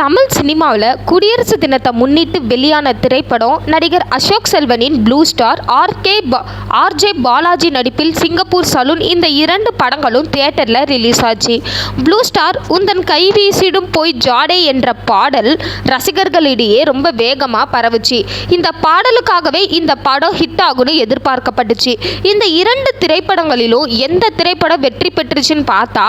தமிழ் சினிமாவில் குடியரசு தினத்தை முன்னிட்டு வெளியான திரைப்படம் நடிகர் Ashok செல்வனின் blue star RK RJ Balaji நடிப்பில் சிங்கப்பூர் சலூன் இந்த இரண்டு படங்களும் தியேட்டரில் ரிலீஸ் ஆச்சு. ப்ளூ ஸ்டார் உந்தன் கை வீசிடும் போய் ஜாடே என்ற பாடல் ரசிகர்களிடையே ரொம்ப வேகமாக பரவுச்சு. இந்த பாடலுக்காகவே இந்த படம் ஹிட் ஆகும்னு எதிர்பார்க்கப்பட்டுச்சு. இந்த இரண்டு திரைப்படங்களிலும் எந்த திரைப்படம் வெற்றி பெற்றுச்சுன்னு பார்த்தா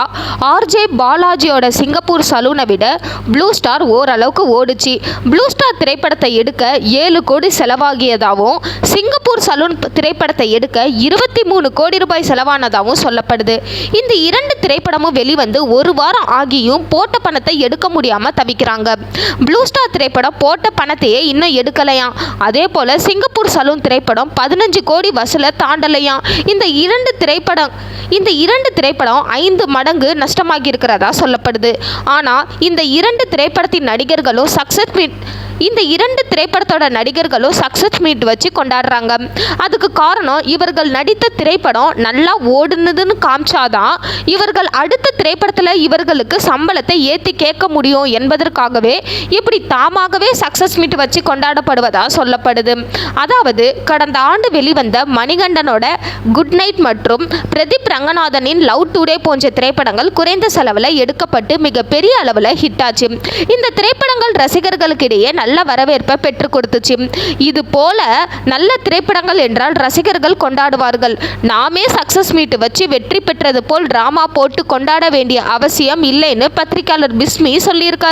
ஆர்ஜே பாலாஜியோட சிங்கப்பூர் சலூனை விட ப்ளூ ஸ்டார் ஓரளவுக்கு ஓடுச்சு. ப்ளூ ஸ்டார் திரைப்படத்தை எடுக்க ஏழு கோடி செலவாகியதாகவும் சிங்கப்பூர் சலூன் திரைப்படத்தை எடுக்க இருபத்தி மூணு கோடி ரூபாய் செலவானதாகவும் சொல்லப்படுது. இந்த இரண்டு திரைப்படமும் வெளிவந்து ஒரு வாரம் ஆகியும் போட்ட பணத்தை எடுக்க முடியாமல் தவிக்கிறாங்க. ப்ளூ ஸ்டார் திரைப்படம் போட்ட பணத்தையே இன்னும் எடுக்கலையாம். அதே போல் சிங்கப்பூர் சலூன் திரைப்படம் பதினஞ்சு கோடி வசூலை தாண்டலையாம். இந்த இரண்டு திரைப்படம் இந்த இரண்டு திரைப்படம் ஐந்து மடங்கு நஷ்டமாகி இருக்கிறதா சொல்லப்படுது. ஆனால் இந்த இரண்டு திரைப்படத்தின் நடிகர்களும் சக்ஸஸ் மீட் இந்த இரண்டு திரைப்படத்தோட நடிகர்களும் சக்ஸஸ் மீட் வச்சு கொண்டாடுறாங்க. அதுக்கு காரணம் இவர்கள் நடித்த திரைப்படம் நல்லா ஓடுனதுன்னு காமிச்சாதான் இவர்கள் அடுத்த திரைப்படத்தில் இவர்களுக்கு சம்பளத்தை ஏற்றி கேட்க முடியும் என்பதற்காகவே இப்படி தாமாகவே சக்ஸஸ் மீட் வச்சு கொண்டாடப்படுவதாக சொல்லப்படுது. அதாவது கடந்த ஆண்டு வெளிவந்த மணிகண்டனோட குட் நைட் மற்றும் பிரதீப் ரங்கநாதனின் லவ் டுடே போன்ற திரைப்படங்கள் குறைந்த செலவில் எடுக்கப்பட்டு மிகப்பெரிய அளவில் ஹிட் ஆச்சு. இந்த திரைப்படங்கள் ரசிகர்களுக்கிடையே நல்ல வரவேற்பை பெற்றுக் கொடுத்துச்சு. இது போல நல்ல திரைப்படங்கள் என்றால் ரசிகர்கள் கொண்டாடுவார்கள். நாமே சக்சஸ் மீட் வச்சு வெற்றி பெற்றது போல் டிராமா போட்டு கொண்டாட வேண்டிய அவசியம் இல்லைன்னு பத்திரிகையாளர் பிஸ்மி சொல்லியிருக்காரு.